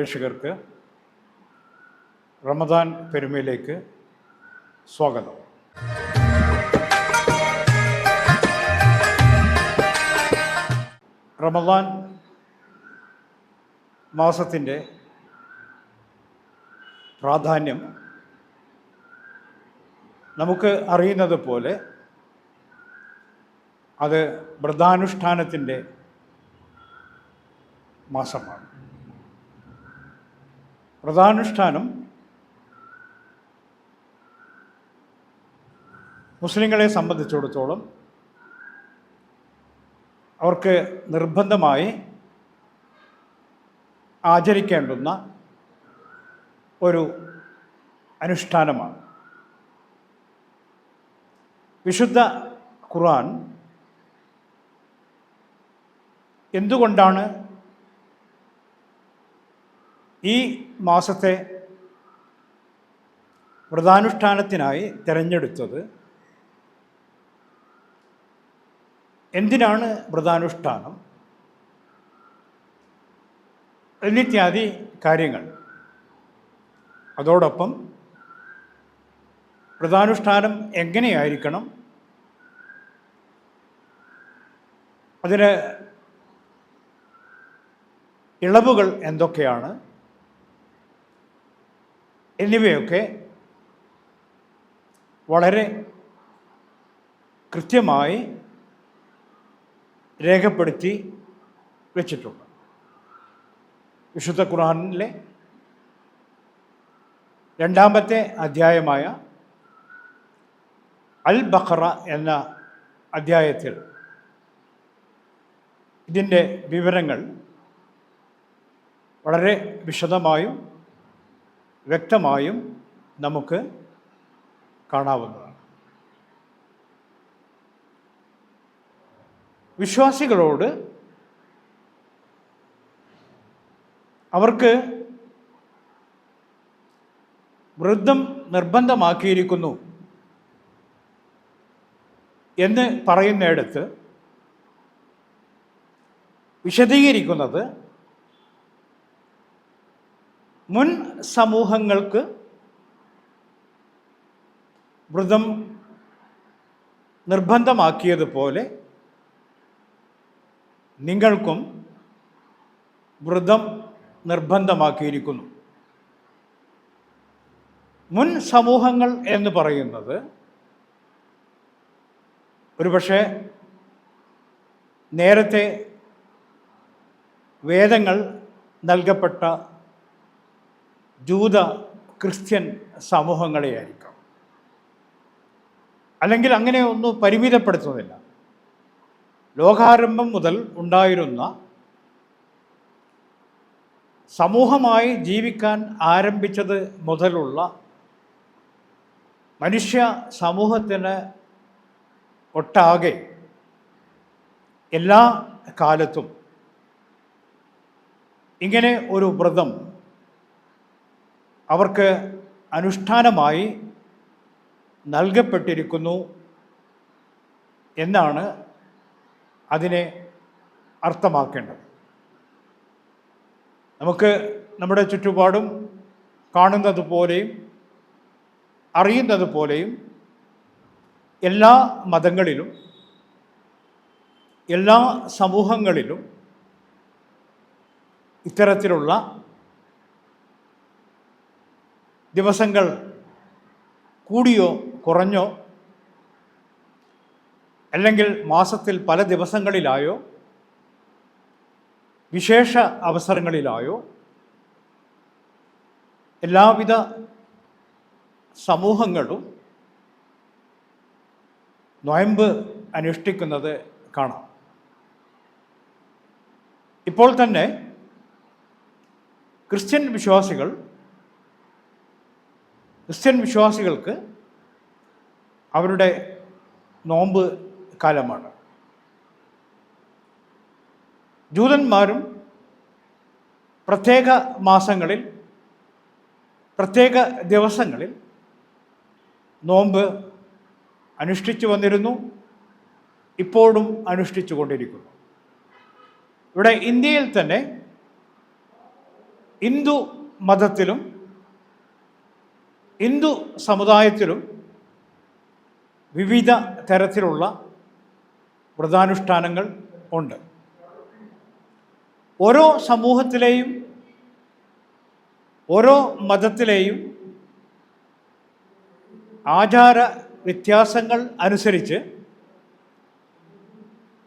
പ്രേക്ഷകർക്ക് റമദാൻ പെരുമയിലേക്ക് സ്വാഗതം. റമദാൻ മാസത്തിന്റെ പ്രാധാന്യം നമുക്ക് അറിയുന്നത് പോലെ അത് വ്രതാനുഷ്ഠാനത്തിന്റെ മാസമാണ്. വ്രതാനുഷ്ഠാനം മുസ്ലിങ്ങളെ സംബന്ധിച്ചിടത്തോളം അവർക്ക് നിർബന്ധമായി ആചരിക്കേണ്ടുന്ന ഒരു അനുഷ്ഠാനമാണ്. വിശുദ്ധ ഖുർആൻ എന്തുകൊണ്ടാണ് ഈ മാസത്തെ വ്രതാനുഷ്ഠാനത്തിനായി തിരഞ്ഞെടുത്തത് എന്തിനാണ് വ്രതാനുഷ്ഠാനം? എന്നിത്യാദി കാര്യങ്ങൾ. അതോടൊപ്പം വ്രതാനുഷ്ഠാനം എങ്ങനെയായിരിക്കണം? അതിന് ഇളവുകൾ എന്തൊക്കെയാണ്? എന്നിവയൊക്കെ വളരെ കൃത്യമായി രേഖപ്പെടുത്തി വെച്ചിട്ടുണ്ട്. വിശുദ്ധ ഖുർഹാനിലെ രണ്ടാമത്തെ അധ്യായമായ അൽ ബഖറ എന്ന അധ്യായത്തിൽ ഇതിന്റെ വിവരങ്ങൾ വളരെ വിശദമായും വ്യക്തമായും നമുക്ക് കാണാവുന്നതാണ്. വിശ്വാസികളോട് അവർക്ക് വൃദ്ധം നിർബന്ധമാക്കിയിരിക്കുന്നു എന്ന് പറയുന്നിടത്ത് വിശദീകരിക്കുന്നത് മുൻ സമൂഹങ്ങൾക്ക് വ്രതം നിർബന്ധമാക്കിയതുപോലെ നിങ്ങൾക്കും വ്രതം നിർബന്ധമാക്കിയിരിക്കുന്നു. മുൻ സമൂഹങ്ങൾ എന്ന് പറയുന്നത് ഒരുപക്ഷെ നേരത്തെ വേദങ്ങൾ നൽകപ്പെട്ട ജൂത ക്രിസ്ത്യൻ സമൂഹങ്ങളെയായിരിക്കാം. അല്ലെങ്കിൽ അങ്ങനെ ഒന്നും പരിമിതപ്പെടുത്തുന്നില്ല. ലോകാരംഭം മുതൽ ഉണ്ടായിരുന്ന സമൂഹമായി ജീവിക്കാൻ ആരംഭിച്ചത് മുതലുള്ള മനുഷ്യ സമൂഹത്തിന് ഒട്ടാകെ എല്ലാ കാലത്തും ഇങ്ങനെ ഒരു വ്രതം അവർക്ക് അനുഷ്ഠാനമായി നൽകപ്പെട്ടിരിക്കുന്നു എന്നാണ് അതിനെ അർത്ഥമാക്കേണ്ടത്. നമുക്ക് നമ്മുടെ ചുറ്റുപാടും കാണുന്നത് പോലെയും അറിയുന്നത് പോലെയും എല്ലാ മതങ്ങളിലും എല്ലാ സമൂഹങ്ങളിലും ഇത്തരത്തിലുള്ള ദിവസങ്ങൾ കൂടിയോ കുറഞ്ഞോ അല്ലെങ്കിൽ മാസത്തിൽ പല ദിവസങ്ങളിലായോ വിശേഷ അവസരങ്ങളിലായോ എല്ലാവിധ സമൂഹങ്ങളും നോയമ്പ് അനുഷ്ഠിക്കുന്നത് കാണാം. ഇപ്പോൾ തന്നെ ക്രിസ്ത്യൻ വിശ്വാസികൾ ക്രിസ്ത്യൻ വിശ്വാസികൾക്ക് അവരുടെ നോമ്പ് കാലമാണ്. ജൂതന്മാരും പ്രത്യേക മാസങ്ങളിൽ പ്രത്യേക ദിവസങ്ങളിൽ നോമ്പ് അനുഷ്ഠിച്ചു വന്നിരുന്നു ഇപ്പോഴും അനുഷ്ഠിച്ചു കൊണ്ടിരിക്കുന്നു. ഇവിടെ ഇന്ത്യയിൽ തന്നെ ഹിന്ദു മതത്തിലും ഹിന്ദു സമുദായത്തിലും വിവിധ തരത്തിലുള്ള വ്രതാനുഷ്ഠാനങ്ങൾ ഉണ്ട്. ഓരോ സമൂഹത്തിലെയും ഓരോ മതത്തിലെയും ആചാര വ്യത്യാസങ്ങൾ അനുസരിച്ച്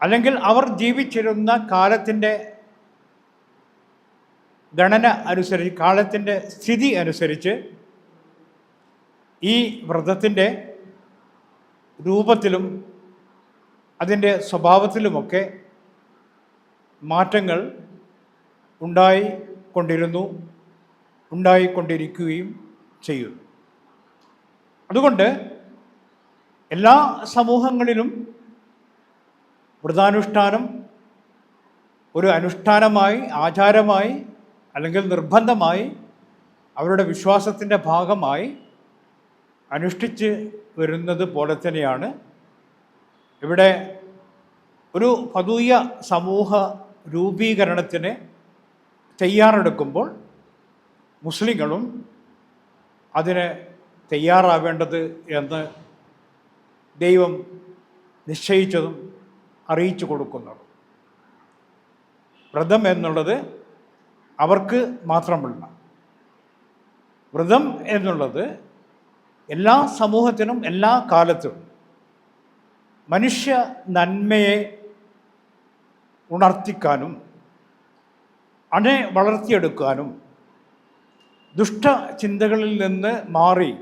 അല്ലെങ്കിൽ അവർ ജീവിച്ചിരുന്ന കാലത്തിന്റെ ഗണന അനുസരിച്ച് കാലത്തിന്റെ സ്ഥിതി അനുസരിച്ച് ഈ വ്രതത്തിന്റെ രൂപത്തിലും അതിന്റെ സ്വഭാവത്തിലുമൊക്കെ മാറ്റങ്ങൾ ഉണ്ടായിക്കൊണ്ടിരുന്നു ഉണ്ടായിക്കൊണ്ടിരിക്കുകയും ചെയ്യുന്നു. അതുകൊണ്ട് എല്ലാ സമൂഹങ്ങളിലും വ്രതാനുഷ്ഠാനം ഒരു അനുഷ്ഠാനമായി ആചാരമായി അല്ലെങ്കിൽ നിർബന്ധമായി അവരുടെ വിശ്വാസത്തിന്റെ ഭാഗമായി അനുഷ്ഠിച്ച് വരുന്നത് പോലെ തന്നെയാണ്. ഇവിടെ ഒരു പതൂയ സമൂഹ രൂപീകരണത്തിന് തയ്യാറെടുക്കുമ്പോൾ മുസ്ലിങ്ങളും അതിന് തയ്യാറാവേണ്ടത് എന്ന് ദൈവം നിശ്ചയിച്ചതും അറിയിച്ചു കൊടുക്കുന്നത്. വ്രതം എന്നുള്ളത് അവർക്ക് മാത്രമല്ല വ്രതം എന്നുള്ളത് എല്ലാ സമൂഹത്തിനും എല്ലാ കാലത്തും മനുഷ്യ നന്മയെ ഉണർത്തിക്കാനും അണെ വളർത്തിയെടുക്കാനും ദുഷ്ട ചിന്തകളിൽ നിന്ന് മാറി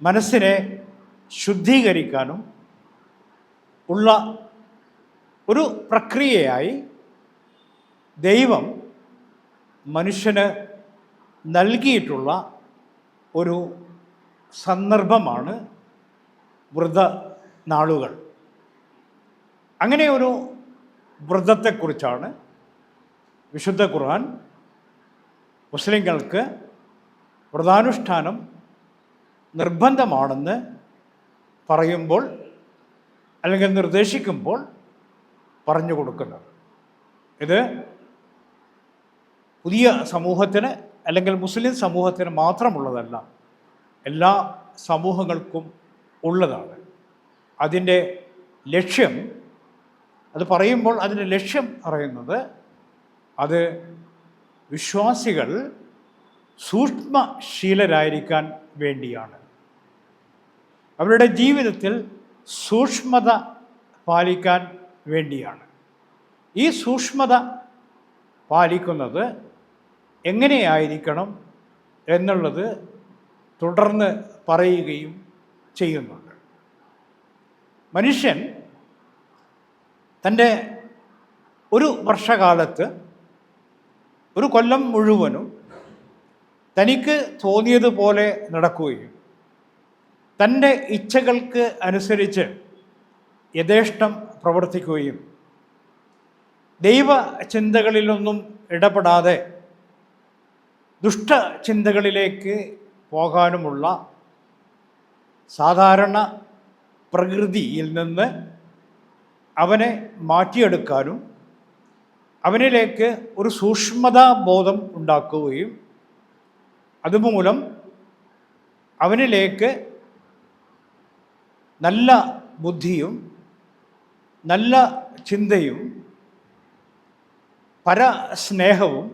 മനസ്സിനെ ശുദ്ധീകരിക്കാനും ഉള്ള ഒരു പ്രക്രിയയായി ദൈവം മനുഷ്യന് നൽകിയിട്ടുള്ള ഒരു സന്ദർഭമാണ് വ്രത നാളുകൾ. അങ്ങനെ ഒരു വ്രതത്തെക്കുറിച്ചാണ് വിശുദ്ധ ഖുർആൻ മുസ്ലിങ്ങൾക്ക് വ്രതാനുഷ്ഠാനം നിർബന്ധമാണെന്ന് പറയുമ്പോൾ അല്ലെങ്കിൽ നിർദ്ദേശിക്കുമ്പോൾ പറഞ്ഞു കൊടുക്കുന്നത്. ഇത് പുതിയ സമൂഹത്തിന് അല്ലെങ്കിൽ മുസ്ലിം സമൂഹത്തിന് മാത്രമുള്ളതല്ല. എല്ലാ സമൂഹങ്ങൾക്കും ഉള്ളതാണ്. അതിന്റെ ലക്ഷ്യം അത് പറയുമ്പോൾ അതിന്റെ ലക്ഷ്യം പറയുന്നത് അത് വിശ്വാസികൾ സൂക്ഷ്മശീലരായിരിക്കാൻ വേണ്ടിയാണ്. അവരുടെ ജീവിതത്തിൽ സൂക്ഷ്മത പാലിക്കാൻ വേണ്ടിയാണ്. ഈ സൂക്ഷ്മത പാലിക്കുന്നത് എങ്ങനെയായിരിക്കണം എന്നുള്ളത് തുടർന്ന് പറയുകയും ചെയ്യുന്നുണ്ട്. മനുഷ്യൻ തന്റെ ഒരു വർഷകാലത്ത് ഒരു കൊല്ലം മുഴുവനും തനിക്ക് തോന്നിയതുപോലെ നടക്കുകയും തന്റെ ഇച്ഛകൾക്ക് അനുസരിച്ച് യഥേഷ്ടം പ്രവർത്തിക്കുകയും ദൈവ ചിന്തകളിലൊന്നും ഇടപെടാതെ ദുഷ്ട ചിന്തകളിലേക്ക് പോകാനുമുള്ള സാധാരണ പ്രകൃതിയിൽ നിന്ന് അവനെ മാറ്റിയെടുക്കാനും അവനിലേക്ക് ഒരു സൂക്ഷ്മതാ ബോധം ഉണ്ടാക്കുകയും അതുമൂലം അവനിലേക്ക് നല്ല ബുദ്ധിയും നല്ല ചിന്തയും പരസ്നേഹവും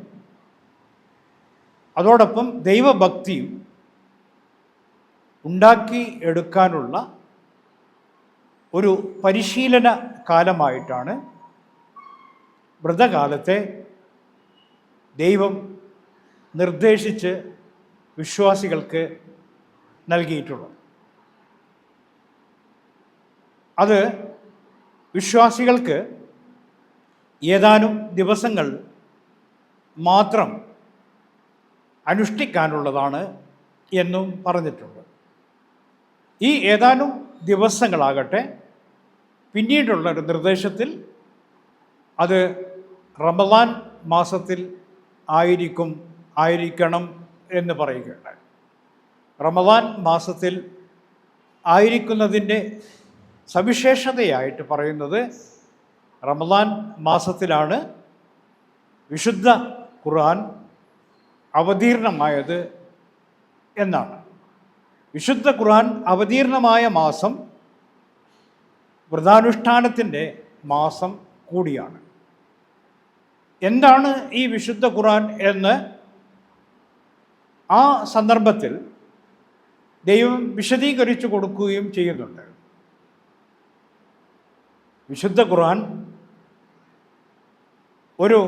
അതോടൊപ്പം ദൈവഭക്തിയും ഉണ്ടാക്കി എടുക്കാനുള്ള ഒരു പരിശീലന കാലമായിട്ടാണ് വ്രതകാലത്തെ ദൈവം നിർദ്ദേശിച്ച് വിശ്വാസികൾക്ക് നൽകിയിട്ടുള്ളത്. അത് വിശ്വാസികൾക്ക് ഏതാനും ദിവസങ്ങൾ മാത്രം അനുഷ്ഠിക്കാനുള്ളതാണ് എന്നും പറഞ്ഞിട്ടുണ്ട്. ഈ ഏതാനും ദിവസങ്ങളാകട്ടെ പിന്നീടുള്ള ഒരു നിർദ്ദേശത്തിൽ അത് റമദാൻ മാസത്തിൽ ആയിരിക്കും ആയിരിക്കണം എന്ന് പറയുകയുണ്ടായി. റമദാൻ മാസത്തിൽ ആയിരിക്കുന്നതിന്റെ സവിശേഷതയായിട്ട് പറയുന്നത് റമദാൻ മാസത്തിലാണ് വിശുദ്ധ ഖുർആൻ അവതീർണമായത് എന്നാണ്. വിശുദ്ധ ഖുർആൻ അവതീർണമായ മാസം വ്രതാനുഷ്ഠാനത്തിന്റെ മാസം കൂടിയാണ്. എന്താണ് ഈ വിശുദ്ധ ഖുർആൻ എന്ന് ആ സന്ദർഭത്തിൽ ദൈവം വിശദീകരിച്ചു കൊടുക്കുകയും ചെയ്യുന്നുണ്ട്. വിശുദ്ധ ഖുർആൻ ഒരു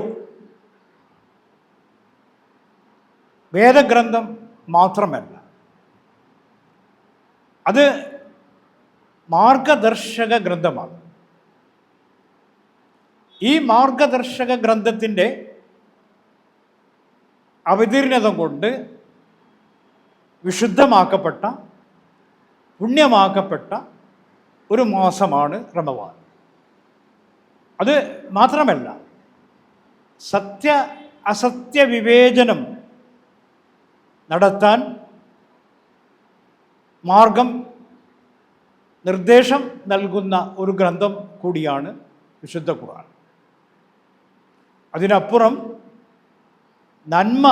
വേദഗ്രന്ഥം മാത്രമല്ല അത് മാർഗദർശക ഗ്രന്ഥമാണ്. ഈ മാർഗദർശക ഗ്രന്ഥത്തിന്റെ അവതീർണത കൊണ്ട് വിശുദ്ധമാക്കപ്പെട്ട പുണ്യമാക്കപ്പെട്ട ഒരു മാസമാണ് റമവാൻ അത് മാത്രമല്ല സത്യ അസത്യ വിവേചനം നടത്താൻ മാർഗം നിർദ്ദേശം നൽകുന്ന ഒരു ഗ്രന്ഥം കൂടിയാണ് വിശുദ്ധ ഖുർആൻ. അതിനപ്പുറം നന്മ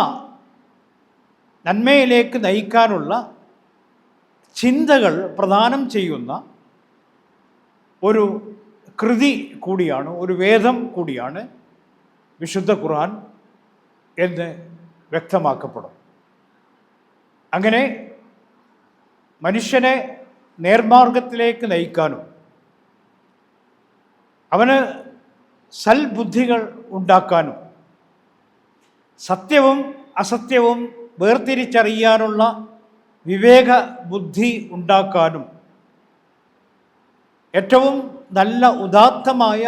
നന്മയിലേക്ക് നയിക്കാനുള്ള ചിന്തകൾ പ്രദാനം ചെയ്യുന്ന ഒരു കൃതി കൂടിയാണ് ഒരു വേദം കൂടിയാണ് വിശുദ്ധ ഖുർആൻ എന്ന് വ്യക്തമാക്കപ്പെടും. അങ്ങനെ മനുഷ്യനെ നേർമാർഗത്തിലേക്ക് നയിക്കാനും അവന് സൽബുദ്ധികൾ ഉണ്ടാക്കാനും സത്യവും അസത്യവും വേർതിരിച്ചറിയാനുള്ള വിവേക ബുദ്ധി ഉണ്ടാക്കാനും ഏറ്റവും നല്ല ഉദാത്തമായ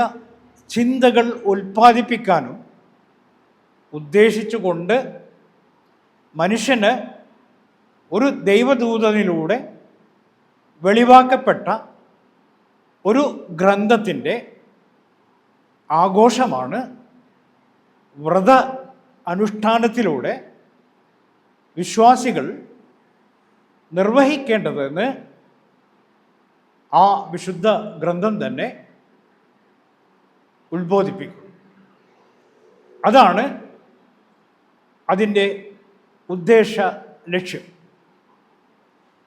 ചിന്തകൾ ഉൽപ്പാദിപ്പിക്കാനും ഉദ്ദേശിച്ചുകൊണ്ട് മനുഷ്യന് ഒരു ദൈവദൂതനിലൂടെ വെളിവാക്കപ്പെട്ട ഒരു ഗ്രന്ഥത്തിന്റെ ആഘോഷമാണ് വ്രത അനുഷ്ഠാനത്തിലൂടെ വിശ്വാസികൾ നിർവഹിക്കേണ്ടതെന്ന് ആ വിശുദ്ധ ഗ്രന്ഥം തന്നെ ഉത്ബോധിപ്പിക്കും അതാണ് അതിന്റെ ഉദ്ദേശ ലക്ഷ്യം.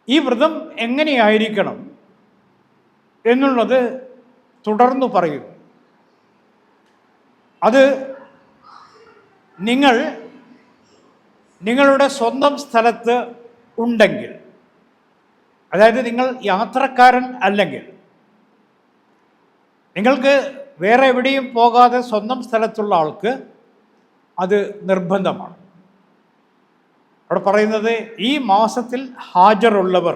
ഈ വ്രതം എങ്ങനെയായിരിക്കണം എന്നുള്ളത് തുടർന്നു പറയും. അത് നിങ്ങൾ നിങ്ങളുടെ സ്വന്തം സ്ഥലത്ത് ഉണ്ടെങ്കിൽ അതായത് നിങ്ങൾ യാത്രക്കാരൻ അല്ലെങ്കിൽ നിങ്ങൾക്ക് വേറെ എവിടെയും പോകാതെ സ്വന്തം സ്ഥലത്തുള്ള ആൾക്ക് അത് നിർബന്ധമാണ്. അവിടെ പറയുന്നത് ഈ മാസത്തിൽ ഹാജറുള്ളവർ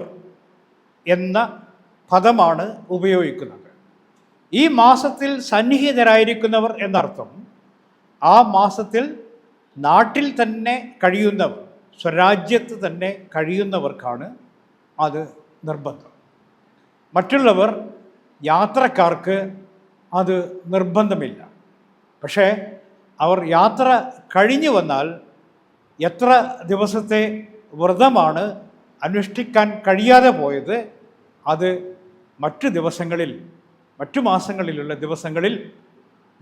എന്ന പദമാണ് ഉപയോഗിക്കുന്നത്. ഈ മാസത്തിൽ സന്നിഹിതരായിരിക്കുന്നവർ എന്നർത്ഥം ആ മാസത്തിൽ നാട്ടിൽ തന്നെ കഴിയുന്നവർ സ്വരാജ്യത്ത് തന്നെ കഴിയുന്നവർക്കാണ് അത് നിർബന്ധം. മറ്റുള്ളവർ യാത്രക്കാർക്ക് അത് നിർബന്ധമില്ല. പക്ഷേ അവർ യാത്ര കഴിഞ്ഞു വന്നാൽ എത്ര ദിവസത്തെ വ്രതമാണ് അനുഷ്ഠിക്കാൻ കഴിയാതെ പോയത് അത് മറ്റു ദിവസങ്ങളിൽ മറ്റു മാസങ്ങളിലുള്ള ദിവസങ്ങളിൽ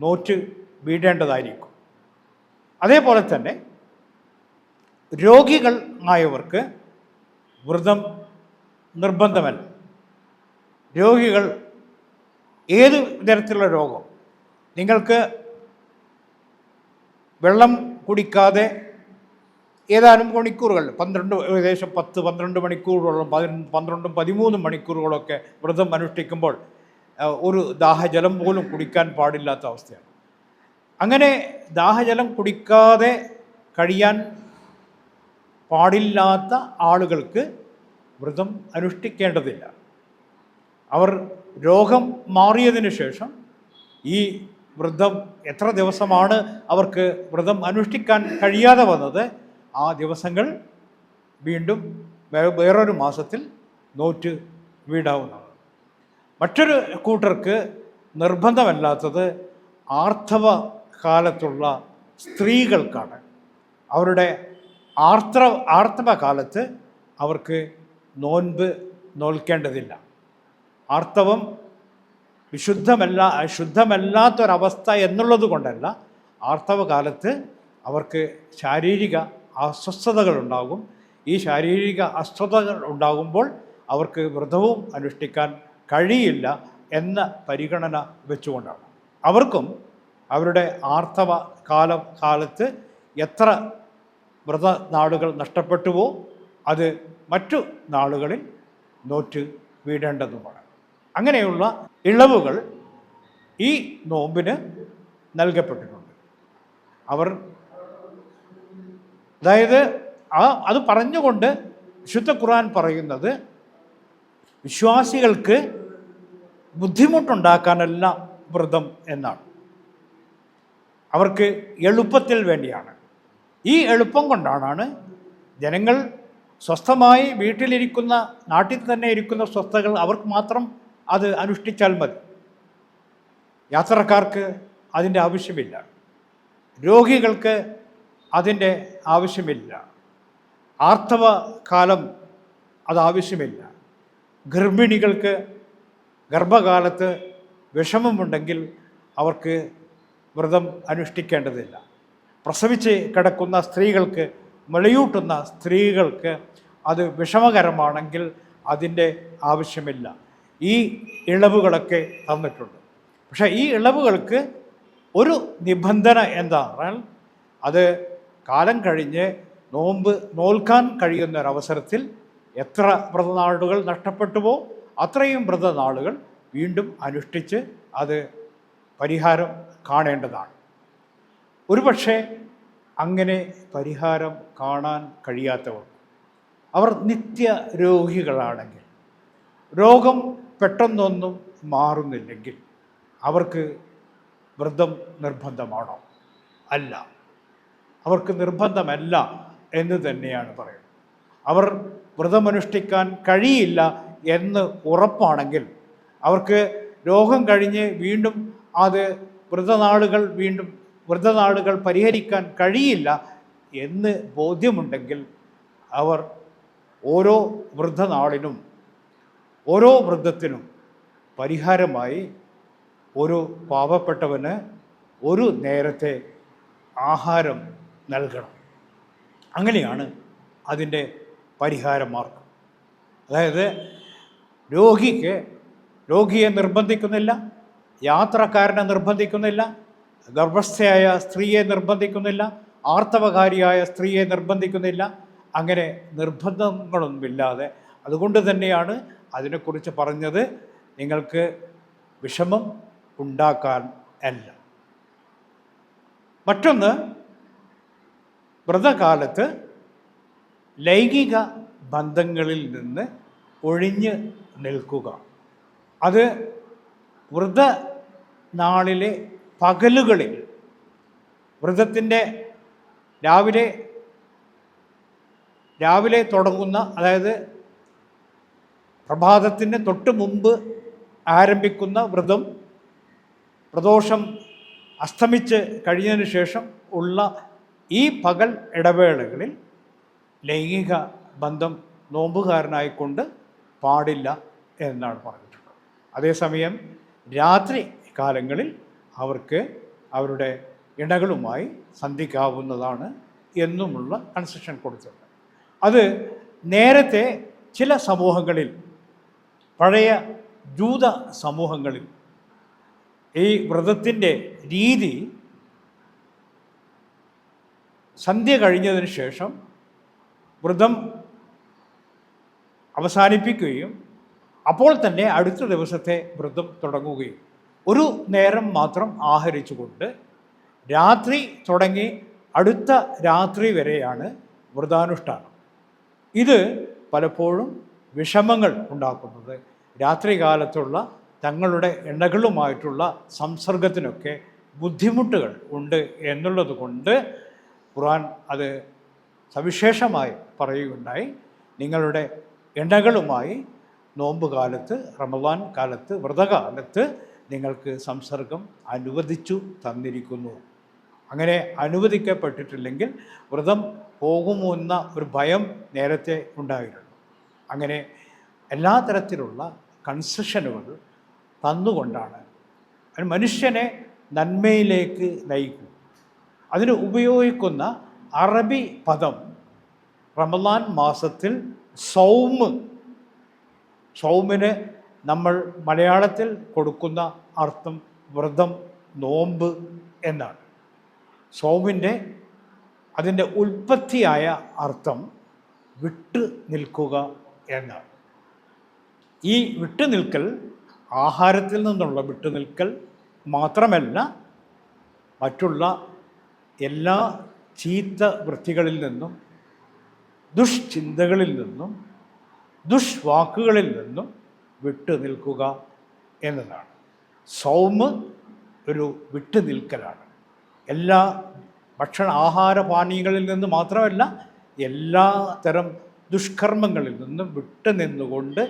നോറ്റ് വീഴേണ്ടതായിരിക്കും അതേപോലെ തന്നെ രോഗികൾ ആയവർക്ക് വ്രതം നിർബന്ധമല്ല. രോഗികൾ ഏത് തരത്തിലുള്ള രോഗം? നിങ്ങൾക്ക് വെള്ളം കുടിക്കാതെ ഏതാനും മണിക്കൂറുകൾ പന്ത്രണ്ട് ഏകദേശം പത്ത് പന്ത്രണ്ട് മണിക്കൂറുകളും പതി പന്ത്രണ്ടും പതിമൂന്നും മണിക്കൂറുകളൊക്കെ വ്രതം അനുഷ്ഠിക്കുമ്പോൾ ഒരു ദാഹജലം പോലും കുടിക്കാൻ പാടില്ലാത്ത അവസ്ഥയാണ്. അങ്ങനെ ദാഹജലം കുടിക്കാതെ കഴിയാൻ പാടില്ലാത്ത ആളുകൾക്ക് വ്രതം അനുഷ്ഠിക്കേണ്ടതില്ല. അവർ രോഗം മാറിയതിന് ശേഷം ഈ വ്രതം എത്ര ദിവസമാണ് അവർക്ക് വ്രതം അനുഷ്ഠിക്കാൻ കഴിയാതെ വന്നത് ആ ദിവസങ്ങൾ വീണ്ടും വേറൊരു മാസത്തിൽ നോറ്റ് വീടാവുന്നതാണ്. മറ്റൊരു കൂട്ടർക്ക് നിർബന്ധമല്ലാത്തത് ആർത്തവ കാലത്തുള്ള സ്ത്രീകൾക്കാണ്. അവരുടെ ആർത്ര ആർത്തവ കാലത്ത് അവർക്ക് നോൻപ് നോൽക്കേണ്ടതില്ല. ആർത്തവം വിശുദ്ധമല്ല ശുദ്ധമല്ലാത്തൊരവസ്ഥ എന്നുള്ളത് കൊണ്ടല്ല ആർത്തവ കാലത്ത് അവർക്ക് ശാരീരിക അസ്വസ്ഥതകൾ ഉണ്ടാകും. ഈ ശാരീരിക അസ്വസ്ഥതകൾ ഉണ്ടാകുമ്പോൾ അവർക്ക് വ്രതവും അനുഷ്ഠിക്കാൻ കഴിയില്ല എന്ന പരിഗണന വെച്ചുകൊണ്ടാണ്. അവർക്കും അവരുടെ ആർത്തവ കാലം കാലത്ത് എത്ര വ്രത നാളുകൾ നഷ്ടപ്പെട്ടുവോ അത് മറ്റു നാളുകളിൽ നോറ്റ് വീടേണ്ടതുമാണ്. അങ്ങനെയുള്ള ഇളവുകൾ ഈ നോമ്പിന് നൽകപ്പെട്ടിട്ടുണ്ട്. അവർ അതായത് ആ അത് പറഞ്ഞുകൊണ്ട് വിശുദ്ധ ഖുർആൻ പറയുന്നത് വിശ്വാസികൾക്ക് ബുദ്ധിമുട്ടുണ്ടാക്കാനല്ല വ്രതം എന്നാണ്. അവർക്ക് എളുപ്പത്തിൽ വേണ്ടിയാണ്. ഈ എളുപ്പം കൊണ്ടാണ് ജനങ്ങൾ സ്വസ്ഥമായി വീട്ടിലിരിക്കുന്ന നാട്ടിൽ തന്നെ ഇരിക്കുന്ന സ്വസ്ഥകൾ അവർക്ക് മാത്രം അത് അനുഷ്ഠിച്ചാൽ മതി. യാത്രക്കാർക്ക് അതിന്റെ ആവശ്യമില്ല. രോഗികൾക്ക് അതിന്റെ ആവശ്യമില്ല. ആർത്തവ കാലം അതാവശ്യമില്ല. ഗർഭിണികൾക്ക് ഗർഭകാലത്ത് വിഷമമുണ്ടെങ്കിൽ അവർക്ക് വ്രതം അനുഷ്ഠിക്കേണ്ടതില്ല. പ്രസവിച്ച് കിടക്കുന്ന സ്ത്രീകൾക്ക് മെളിയൂട്ടുന്ന സ്ത്രീകൾക്ക് അത് വിഷമകരമാണെങ്കിൽ അതിന്റെ ആവശ്യമില്ല. ഈ ഇളവുകളൊക്കെ തന്നിട്ടുണ്ട്. പക്ഷേ ഈ ഇളവുകൾക്ക് ഒരു നിബന്ധന എന്താ? പറഞ്ഞാൽ അത് കാലം കഴിഞ്ഞ് നോമ്പ് നോൽക്കാൻ കഴിയുന്ന ഒരവസരത്തിൽ എത്ര വ്രതനാളുകൾ നഷ്ടപ്പെട്ടുവോ അത്രയും വ്രതനാളുകൾ വീണ്ടും അനുഷ്ഠിച്ച് അത് പരിഹാരം കാണേണ്ടതാണ്. ഒരുപക്ഷെ അങ്ങനെ പരിഹാരം കാണാൻ കഴിയാത്തവർ അവർ നിത്യ രോഗികളാണെങ്കിൽ രോഗം പെട്ടെന്നൊന്നും മാറുന്നില്ലെങ്കിൽ അവർക്ക് വ്രതം നിർബന്ധമാണോ? അല്ല. അവർക്ക് നിർബന്ധമല്ല എന്ന് തന്നെയാണ് പറയുന്നത്. അവർ വ്രതമനുഷ്ഠിക്കാൻ കഴിയില്ല എന്ന് ഉറപ്പാണെങ്കിൽ അവർക്ക് രോഗം കഴിഞ്ഞ് വീണ്ടും അത് വ്രതനാളുകൾ വീണ്ടും വ്രതനാളുകൾ പരിഹരിക്കാൻ കഴിയില്ല എന്ന് ബോധ്യമുണ്ടെങ്കിൽ അവർ ഓരോ വൃദ്ധനാളിനും ഓരോ വൃദ്ധത്തിനും പരിഹാരമായി ഒരു പാവപ്പെട്ടവന് ഒരു നേരത്തെ ആഹാരം നൽകണം. അങ്ങനെയാണ് അതിന്റെ പരിഹാര മാർഗം അതായത് രോഗിക്ക് രോഗിയെ നിർബന്ധിക്കുന്നില്ല യാത്രക്കാരനെ നിർബന്ധിക്കുന്നില്ല ഗർഭസ്ഥയായ സ്ത്രീയെ നിർബന്ധിക്കുന്നില്ല ആർത്തവകാരിയായ സ്ത്രീയെ നിർബന്ധിക്കുന്നില്ല അങ്ങനെ നിർബന്ധങ്ങളൊന്നുമില്ലാതെ. അതുകൊണ്ട് തന്നെയാണ് അതിനെക്കുറിച്ച് പറഞ്ഞത് നിങ്ങൾക്ക് വിഷമം ഉണ്ടാക്കാൻ അല്ല. മറ്റൊന്ന് വ്രതകാലത്ത് ലൈംഗിക ബന്ധങ്ങളിൽ നിന്ന് ഒഴിഞ്ഞ് നിൽക്കുക. അത് വ്രത നാളിലെ പകലുകളിൽ വ്രതത്തിന്റെ രാവിലെ രാവിലെ തുടങ്ങുന്ന അതായത് പ്രഭാതത്തിന് തൊട്ട് മുമ്പ് ആരംഭിക്കുന്ന വ്രതം പ്രദോഷം അസ്തമിച്ച് കഴിഞ്ഞതിന് ശേഷം ഉള്ള ഈ പകൽ ഇടവേളകളിൽ ലൈംഗിക ബന്ധം നോമ്പുകാരനായിക്കൊണ്ട് പാടില്ല എന്നാണ് പറഞ്ഞിട്ടുള്ളത്. അതേസമയം രാത്രി കാലങ്ങളിൽ അവർക്ക് അവരുടെ ഇണകളുമായി സന്ധിക്കാവുന്നതാണ് എന്നുമുള്ള കൺസെഷൻ കൊടുത്തിട്ടുണ്ട്. അത് നേരത്തെ ചില സമൂഹങ്ങളിൽ പഴയ ജൂത സമൂഹങ്ങളിൽ ഈ വ്രതത്തിന്റെ രീതി സന്ധ്യ കഴിഞ്ഞതിന് ശേഷം വ്രതം അവസാനിപ്പിക്കുകയും അപ്പോൾ തന്നെ അടുത്ത ദിവസത്തെ വ്രതം തുടങ്ങുകയും. ഒരു നേരം മാത്രം ആഹരിച്ചുകൊണ്ട് രാത്രി തുടങ്ങി അടുത്ത രാത്രി വരെയാണ് വ്രതാനുഷ്ഠാനം. ഇത് പലപ്പോഴും വിഷമങ്ങൾ ഉണ്ടാക്കുന്നത്. രാത്രികാലത്തുള്ള തങ്ങളുടെ എണ്ണകളുമായിട്ടുള്ള സംസർഗത്തിനൊക്കെ ബുദ്ധിമുട്ടുകൾ ഉണ്ട് എന്നുള്ളത് കൊണ്ട് ഖുർആൻ അത് സവിശേഷമായി പറയുകയുണ്ടായി. നിങ്ങളുടെ എണ്ണകളുമായി നോമ്പ് കാലത്ത് റമദാൻ കാലത്ത് വ്രതകാലത്ത് നിങ്ങൾക്ക് സംസർഗം അനുവദിച്ചു തന്നിരിക്കുന്നു. അങ്ങനെ അനുവദിക്കപ്പെട്ടിട്ടില്ലെങ്കിൽ വ്രതം പോകുമോ എന്ന ഒരു ഭയം നേരത്തെ ഉണ്ടായിരുന്നു. അങ്ങനെ എല്ലാ തരത്തിലുള്ള കൺസെഷനുകൾ തന്നുകൊണ്ടാണ്. മനുഷ്യനെ നന്മയിലേക്ക് നയിക്കും. അതിന് ഉപയോഗിക്കുന്ന അറബി പദം റമദാൻ മാസത്തിൽ സൗമ് സൗമിന് നമ്മൾ മലയാളത്തിൽ കൊടുക്കുന്ന അർത്ഥം വ്രതം നോമ്പ് എന്നാണ്. സൗമിന്റെ അതിന്റെ ഉൽപ്പത്തിയായ അർത്ഥം വിട്ട് നിൽക്കുക എന്നാണ്. ഈ വിട്ടുനിൽക്കൽ ആഹാരത്തിൽ നിന്നുള്ള വിട്ടുനിൽക്കൽ മാത്രമല്ല മറ്റുള്ള എല്ലാ ചീത്ത വൃത്തികളിൽ നിന്നും ദുഷ്ചിന്തകളിൽ നിന്നും ദുഷ്വാക്കുകളിൽ നിന്നും വിട്ടു നിൽക്കുക എന്നതാണ്. സൗമ് ഒരു വിട്ടു നിൽക്കലാണ്. എല്ലാ ഭക്ഷണ ആഹാര പാനീയങ്ങളിൽ നിന്ന് മാത്രമല്ല എല്ലാ തരം ദുഷ്കർമ്മങ്ങളിൽ നിന്നും വിട്ടു നിന്നുകൊണ്ട്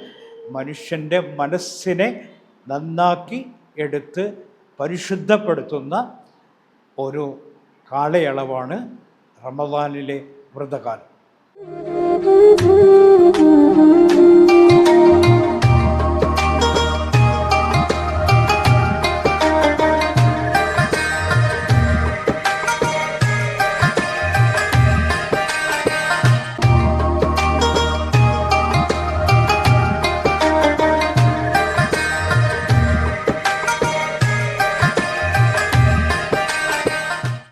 മനുഷ്യന്റെ മനസ്സിനെ നന്നാക്കി എടുത്ത് പരിശുദ്ധപ്പെടുത്തുന്ന ഒരു കാലയളവാണ് റമദാനിലെ വ്രതകാലം.